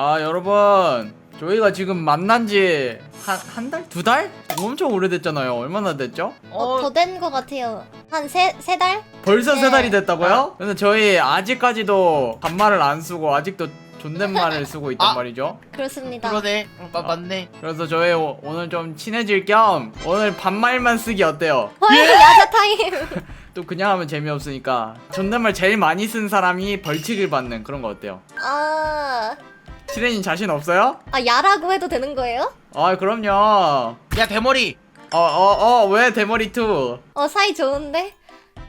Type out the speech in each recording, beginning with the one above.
아 여러분 저희가 지금 만난 지 한 한 달? 두 달? 엄청 오래됐잖아요 얼마나 됐죠? 어, 더 된 것 같아요. 한 세, 세 달? 벌써 네. 세 달이 됐다고요? 근데 저희 아직까지도 반말을 안 쓰고 아직도 존댓말을 쓰고 있단 아. 말이죠 그렇습니다. 그러네. 어, 마, 맞네. 그래서 저희 오, 오늘 좀 친해질 겸 오늘 반말만 쓰기 어때요? 헐, 야자 타임! 또 그냥 하면 재미없으니까 존댓말 제일 많이 쓴 사람이 벌칙을 받는 그런 거 어때요? 아, 치레님 자신 없어요? 아, 야라고 해도 되는 거예요? 아 그럼요 야 대머리. 어 어 어 왜 대머리 투? 어, 사이 좋은데?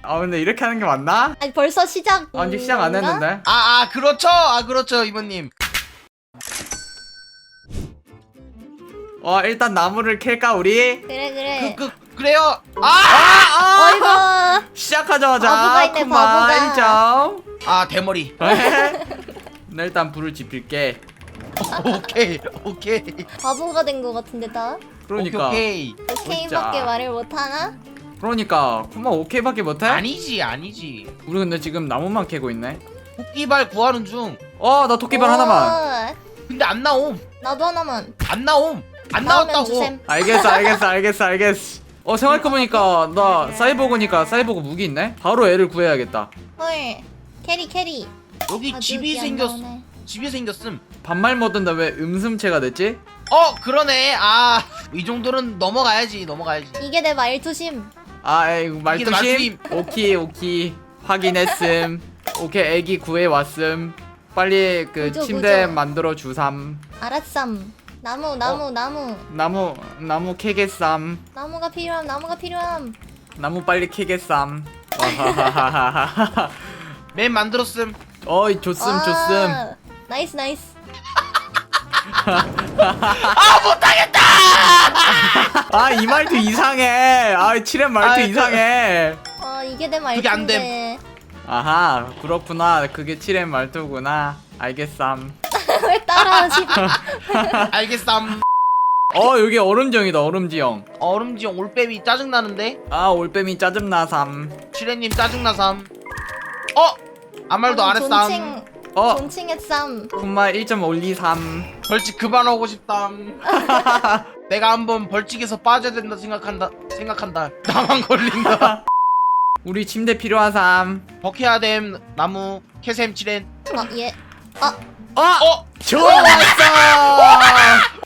아 근데 이렇게 하는 게 맞나? 아니, 벌써 시작. 아, 아직 시작 안? 했는데 아, 아 그렇죠. 아 그렇죠 이모님. 어 일단 나무를 캘까 우리? 그래, 그래. 그, 그 그래요. 아! 아, 어이구. 아! 시작하자마자 바보가 있네, 콤마 바보가. 1점 아 대머리. 나 일단 불을 지필게 오케이 오케이. 바보가 된것 같은데, 나? 그러니까 오케이. 오케이. 오케이밖에 진짜. 말을 못하나? 그러니까 콤마 오케이밖에 못해? 아니지 아니지. 우리 근데 지금 나무만 캐고 있네 토끼발 구하는 중. 어나 토끼발 오, 하나만 근데 안 나옴. 나도 하나만. 안 나옴. 안 나왔다고. 주셈. 알겠어 알겠어 알겠어 알겠어 어 생각해보니까 나 사이보그니까 사이보그 무기 있네? 바로 애를 구해야겠다 헐. 캐리, 캐리. 여기 아, 집이 안 생겼. 나오네. 집이 생겼음. 반말 못한다 왜 음슴체가 됐지? 어 그러네. 아 이 정도는 넘어가야지 넘어가야지. 이게 내 말투심. 아 에이 말투심? 오키 오키 확인했음 오케이 애기 구해왔음 빨리 그 구조, 침대 구조. 만들어 주삼 알았삼. 나무, 나무, 어. 나무. 나무 나무 캐겠삼 나무가 필요함, 나무가 필요함. 나무 빨리 와하하하하하. 맨 만들었음. 어이 좋음 와, 좋음 나이스, 나이스. 아 이 말투 이상해 아 칠엔 말투 아이, 그- 이상해 어, 이게 내 그게 안 말투인데. 아하 그렇구나 그게 칠엔 말투구나 알겠삼 왜 따라하지? 알겠삼. 어 여기 얼음지형이다 얼음지형 얼음지형 올빼미 짜증 나는데. 아 올빼미 짜증나삼 칠레님 짜증 나삼. 어? 아무 말도 안 했삼. 존칭, 어 존칭했삼. 콤마 1점 올리삼 벌칙 그만하고 싶담. 내가 한번 벌칙에서 빠져야 된다 생각한다. 생각한다. 나만 걸린다. 우리 침대 필요하삼 버케야 됨 나무 캐셈 칠렌. 어, 얘. 어, 어! 어? 좋았어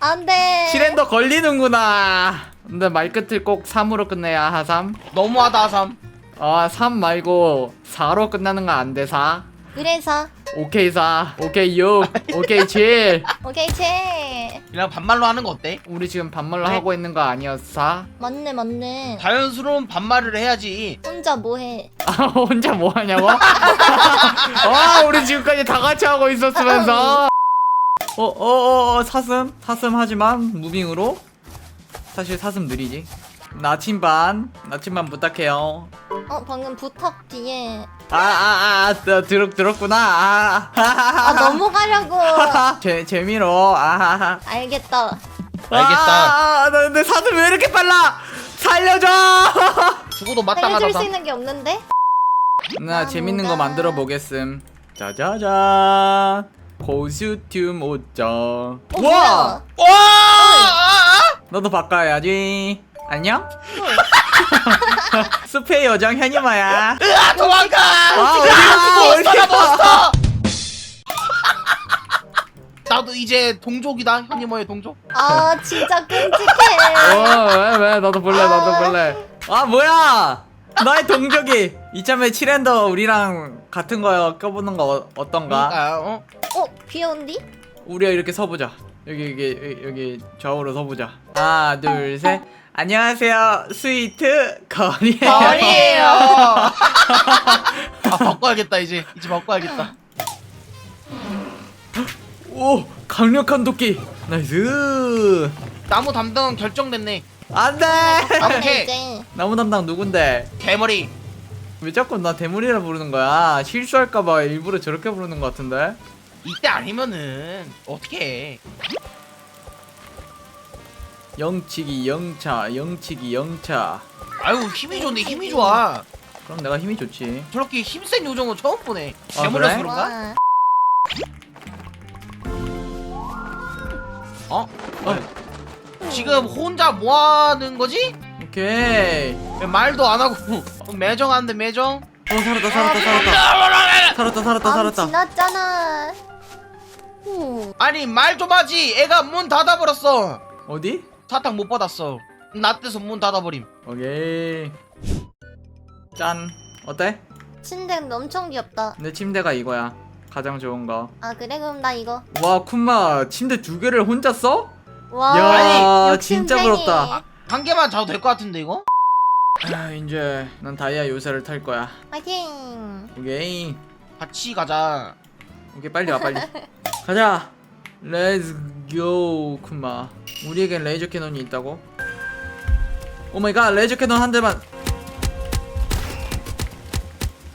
안 돼. 칠엔더 걸리는구나 근데 말끝을 꼭 3으로 끝내야 하삼 너무하다 삼. 아3 말고 4로 끝나는 거 안돼 4? 그래서. 오케이 4 오케이 6 오케이 7 오케이, 체. 그냥 반말로 하는 거 어때? 우리 지금 반말로 네. 하고 있는 거 아니었어? 맞네, 맞네. 자연스러운 반말을 해야지. 혼자 뭐해? 아 혼자 뭐 하냐고? 아 우리 지금까지 다 같이 하고 있었으면서 어어어 어, 사슴 사슴 하지만 무빙으로 사실 사슴 느리지 나침반 나침반 부탁해요 어, 방금 부탁 뒤에. 아아아 들었 들었구나 아, 아, 넘어가려고. 재 재미로 아하하 알겠다. 알겠다. 아, 나 근데 사슴 왜 이렇게 빨라 살려줘 죽어도 마땅하다 알려줄 수 삼. 있는 게 없는데? 나 재밌는 거. 만들어 보겠음. 짜자잔. 코스튬 옷장. 어, 와! 뭐야? 와! 아, 아! 너도 바꿔야지. 안녕? 숲의 여정 현이마야. 으아 도망가! 아? 몬스터다? 몬스터! 나도 이제 동족이다 현이모의 동족 아, 진짜 끔찍해. 어, 왜, 왜? 나도 볼래, 나도 아. 볼래. 아, 뭐야! 나의 동족이 이참에 칠엔더 우리랑 같은 거 껴보는 거 어, 어떤가? 그러니까 어? 어, 귀여운디? 우리가 이렇게 서보자. 여기 여기 여기 좌우로 서보자. 하나 둘 셋. 안녕하세요. 스위트 거리에요. 거리에요 아 바꿔야겠다 이제 이제 바꿔야겠다 오 강력한 도끼. 나이스. 나무 담당은 결정됐네 안 돼. 오케이. 이제 나무 담당 누군데? 대머리 왜 자꾸 나 대물이라 부르는 거야? 실수할까봐 일부러 저렇게 부르는 거 같은데? 이때 아니면은 어떻게 해 영치기 영차 영치기 영차. 아유 힘이 좋네 힘이 좋아 그럼 내가 힘이 좋지. 저렇게 힘센 요정은 처음 보네 아, 그래? 그런가? 와. 어? 어? 지금 혼자 뭐 하는 거지? 오케이 왜 말도 안 하고 매정한데 매정? 어 살았다 살았다 살았다 살았다 살았다 아 살았다 지났잖아 후. 아니 말 좀 하지 애가 문 닫아버렸어 어디? 사탕 못 받았어. 나 때서 문 닫아버림. 오케이. 짠. 어때? 침대 근데 엄청 귀엽다. 내 침대가 이거야. 가장 좋은 거와 아 그래? 그럼 나 이거. 쿤마 침대 두 개를 혼자 써? 와 야, 욕심쟁이. 진짜 부럽다. 한 개만 자도 될 것 같은데 이거? 아 이제 난 다이아 요새를 탈 거야. 파이팅! 오케이. 같이 가자. 오케이 빨리 와 빨리. 가자. 렛츠 고 쿤마 우리에겐 레이저 캐논이 있다고? 오마이갓 레이저 캐논 한 대만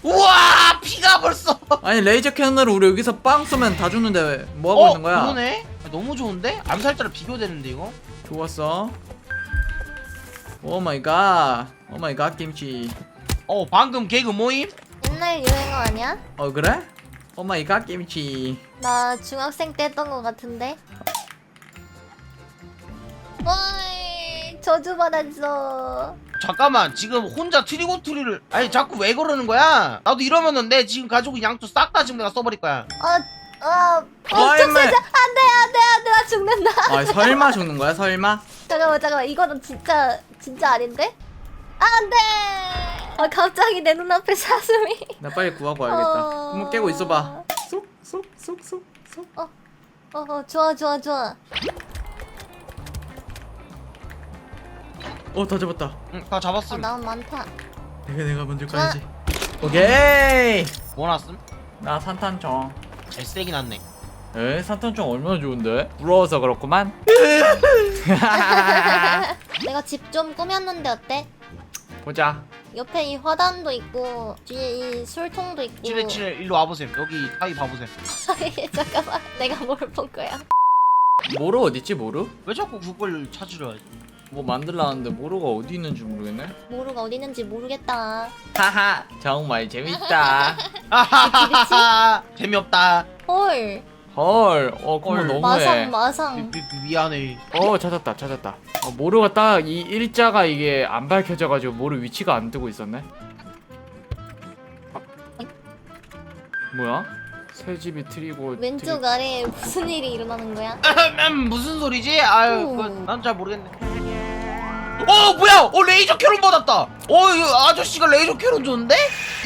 우와 피가 벌써 아니 레이저 캐논으로 우리 여기서 빵 쏘면 다 죽는데 뭐 하고 어? 있는 거야? 그러네 너무 좋은데? 암살자랑 비교되는데 이거? 좋았어 오마이갓 오마이갓 김치 어 방금 개그 모임? 옛날 유행어 아니야? 어 그래? 오마이갓 김치 나 중학생 때 했던 거 같은데 어이 저주받았어. 잠깐만 지금 혼자 트리고트리를 아니 자꾸 왜 그러는 거야? 나도 이러면은 내 지금 가지고 양초 싹 다 지금 내가 써버릴 거야. 아, 아, 어이, 엄청 매. 세져 안돼 안 돼 안 돼 나 죽는다. 아 설마 죽는 거야 설마? 잠깐만 잠깐만. 이거는 진짜 진짜 아닌데? 안 돼! 아 갑자기 내 눈앞에 사슴이. 나 빨리 구하고 와야겠다. 어. 한번 깨고 있어봐. 쏙쏙쏙쏙쏙. 어, 어 좋아 좋아 좋아 어다 잡았다. 응다 어 잡았음. 나온 많다. 내가 내가 먼저. 가야지. 오케이! 뭐 났음? 나 산탄총. 제일 세긴 났네. 에 산탄총 얼마나 좋은데? 부러워서 그렇구만. 내가 집 좀 꾸몄는데 어때? 보자. 옆에 이 화단도 있고 뒤에 이 술통도 있고. 칠레칠레 일로 와보셈. 여기 사이 봐보셈. 잠깐만. 내가 뭘 본 거야? 모루 어딨지 모루? 왜 자꾸 그걸 찾으려 하지? 뭐 만들라는데 모루가 어디 있는지 모르겠네 모루가 어디 있는지 모르겠다 하하 정말 재밌다 아하하하 재미없다 헐 헐, 어, 그거 헐. 너무해. 마상 마상 미, 미, 미안해 어, 찾았다, 찾았다. 어, 모르가 딱 이 일자가 이게 안 밝혀져가지고 모르 위치가 안 뜨고 있었네. 뭐야? 새 집이 트리고. 왼쪽 아래에 무슨 일이 일어나는 거야? 음, 무슨 소리지? 아유 오. 그난 잘 모르겠네 어 뭐야 어 레이저 캐논 받았다 어이 아저씨가 레이저 캐논 줬는데?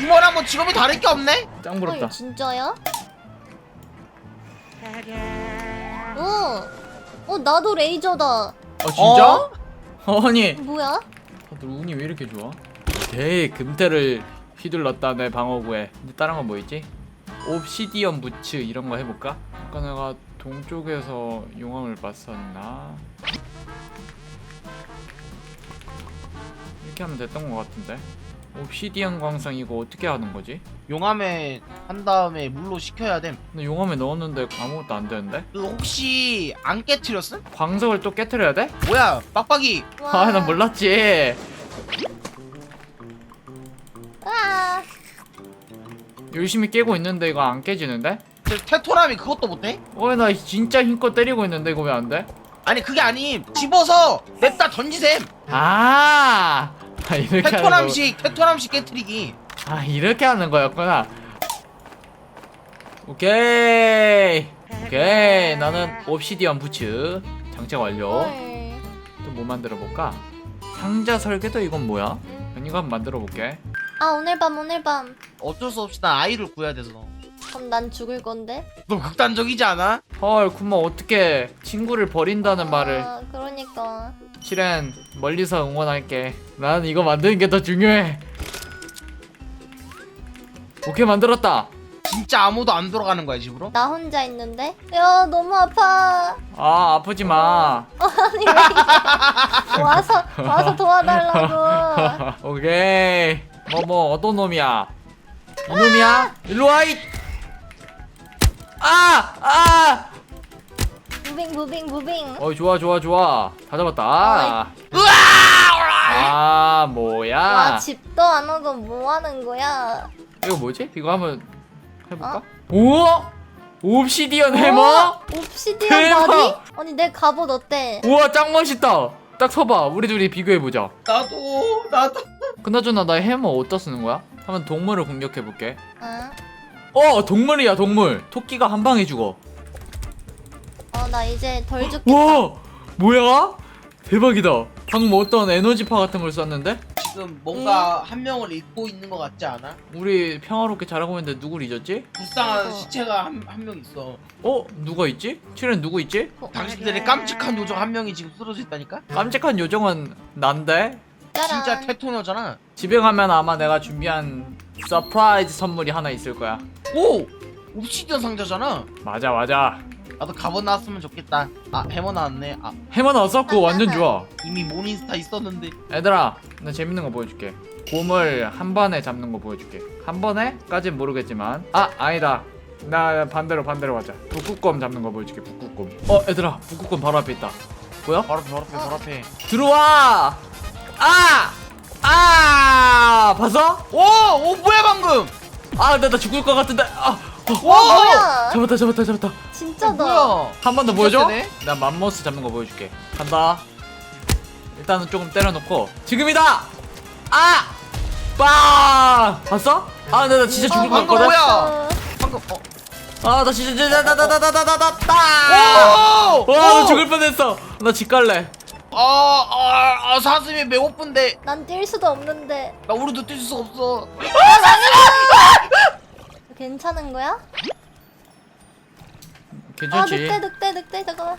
이모랑 뭐 직업이 다를 게 없네? 짱 부럽다. 헐 진짜야? 어, 어 나도 레이저다. 어, 진짜? 아니, 뭐야? 다들 운이 왜 이렇게 좋아? 대 금태를 휘둘렀다 내 방어구에. 근데 다른 건 뭐 있지? 옵시디언 부츠 이런 거 해볼까? 아까 내가 동쪽에서 용암을 봤었나? 이렇게 하면 됐던 것 같은데. 옵시디언 광상 이거 어떻게 하는 거지? 용암에 한 다음에 물로 식혀야 됨. 근데 용암에 넣었는데 아무것도 안 되는데? 그 혹시 안 깨트렸음? 광석을 또 깨트려야 돼? 뭐야 빡빡이 와. 아, 난 몰랐지. 와. 열심히 깨고 있는데 이거 안 깨지는데? 저 테토남이 그것도 못해? 어, 나 진짜 힘껏 때리고 있는데 이거 왜 안 돼? 아니 그게 아님 집어서 냅다 던지셈 아, 아 이렇게 하는 거. 테토남식 테토남식 깨트리기 아 이렇게 하는 거였구나. 오케이, 오케이. 나는 옵시디언 부츠 장착 완료. 헐. 또뭐 만들어 볼까? 상자 설계도 이건 뭐야? 이거 한번 만들어 볼게. 아 오늘 밤 오늘 밤. 어쩔 수 없이 난 아이를 구해야 돼서 그럼 난 죽을 건데. 너 극단적이지 않아? 헐, 쿠마 어떻게 친구를 버린다는 말을? 아 그러니까. 실은 멀리서 응원할게. 난 이거 만드는 게 더 중요해. 오케이 만들었다. 진짜 아무도 안 돌아가는 거야 집으로? 나 혼자 있는데. 야 너무 아파. 아 아프지 마. 아니 왜 이래. 와서 와서 도와달라고. 오케이. 뭐뭐 어떤 놈이야? 이 놈이야? 일로 와 이. 아! 아! 무빙 무빙 무빙. 어 좋아 좋아 좋아. 다 잡았다. 아, 으아! 아 뭐야? 와 집도 안 오고 뭐 하는 거야? 이거 뭐지? 이거 한번 해볼까? 어? 오? 옵시디언 해머? 오, 옵시디언 대박! 바디? 아니 내 갑옷 어때? 우와 짱 멋있다 딱 서봐 우리 둘이 비교해보자 나도 나도 그나저나 나 해머 어디다 쓰는 거야? 한번 동물을 공격해볼게 응? 어 동물이야 동물 토끼가 한 방에 죽어 어 나 이제 덜 죽겠다. 와 뭐야? 대박이다 방금 어떤 에너지파 같은 걸 썼는데? 지금 뭔가 한 명을 잊고 있는 것 같지 않아? 우리 평화롭게 잘하고 있는데 누굴 잊었지? 불쌍한 어. 시체가 한 한 명 있어. 어? 누가 있지? 출연 누구 있지? 어, 당신들의 깜찍한 요정 한 명이 지금 쓰러져 있다니까? 깜찍한 요정은 난데? 짜란. 진짜 테토너잖아. 집에 가면 아마 내가 준비한 서프라이즈 선물이 하나 있을 거야 오! 옵시디언 상자잖아. 맞아 맞아 나도 갑옷 나왔으면 좋겠다. 아 해머 나왔네. 아 해머 나왔어? 그거 완전 좋아 이미 모닝스타 있었는데. 얘들아 나 재밌는 거 보여줄게 곰을 한 번에 잡는 거 보여줄게 한 번에?까진 모르겠지만 아 아니다 나 반대로 반대로 가자 북극곰 잡는 거 보여줄게 북극곰 어 얘들아 북극곰 바로 앞에 있다 뭐야? 바로 앞에 바로 앞에 바로 앞에. 들어와 아! 아! 봤어? 오! 오 뭐야 방금? 아나나 죽을 것 같은데 아! 어, 와! 뭐야? 잡았다 잡았다 잡았다 진짜다. 어, 한번 더 보여줘? 나 맘모스 잡는 거 보여줄게. 간다. 일단은 조금 때려놓고 지금이다. 아! 빵! 봤어? 아, 나, 나 진짜 어, 죽을 것 같거든. 뭐야? 어. 방금 어. 아, 나 진짜 나나나나나나나 따! 와, 나 죽을 뻔했어. 나 집 갈래. 아, 아, 아, 사슴이 배고픈데 난 뛸 수도 없는데 나 우리도 뛸 수가 없어. 아, 아! 괜찮은 거야? 아 괜찮지? 늑대 늑대 늑대 잠깐만.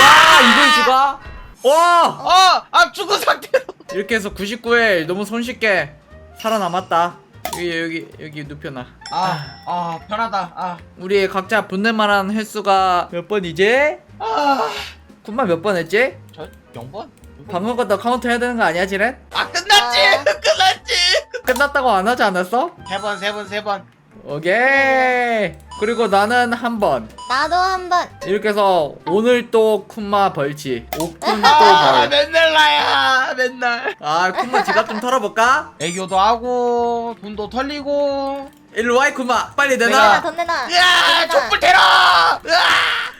와 이걸 죽어? 와 아, 아 죽은 상태로. 이렇게 해서 99회 너무 손쉽게 살아남았다 여기 여기 여기 눕혀놔 아, 아 편하다. 아, 우리 각자 분내만한 횟수가 몇 번이지? 아, 쿤마 몇번 했지? 저 영번? 방금 거다 카운트 해야 되는 거 아니야 지렌? 아 끝났지, 아. 끝났지. 끝났다고 안 하지 않았어? 세 번, 세 번, 세 번. 오케이 그리고 나는 한 번 나도 한번. 이렇게 해서 오늘 또 쿤마 벌치 오쿤 아, 또벌아 맨날 나야, 맨날. 쿤마 지갑 좀 털어볼까? 애교도 하고 돈도 털리고. 일로 와이 쿤마 빨리 내놔 내놔 돈 내놔. 으아, 촛불 테러! 으아!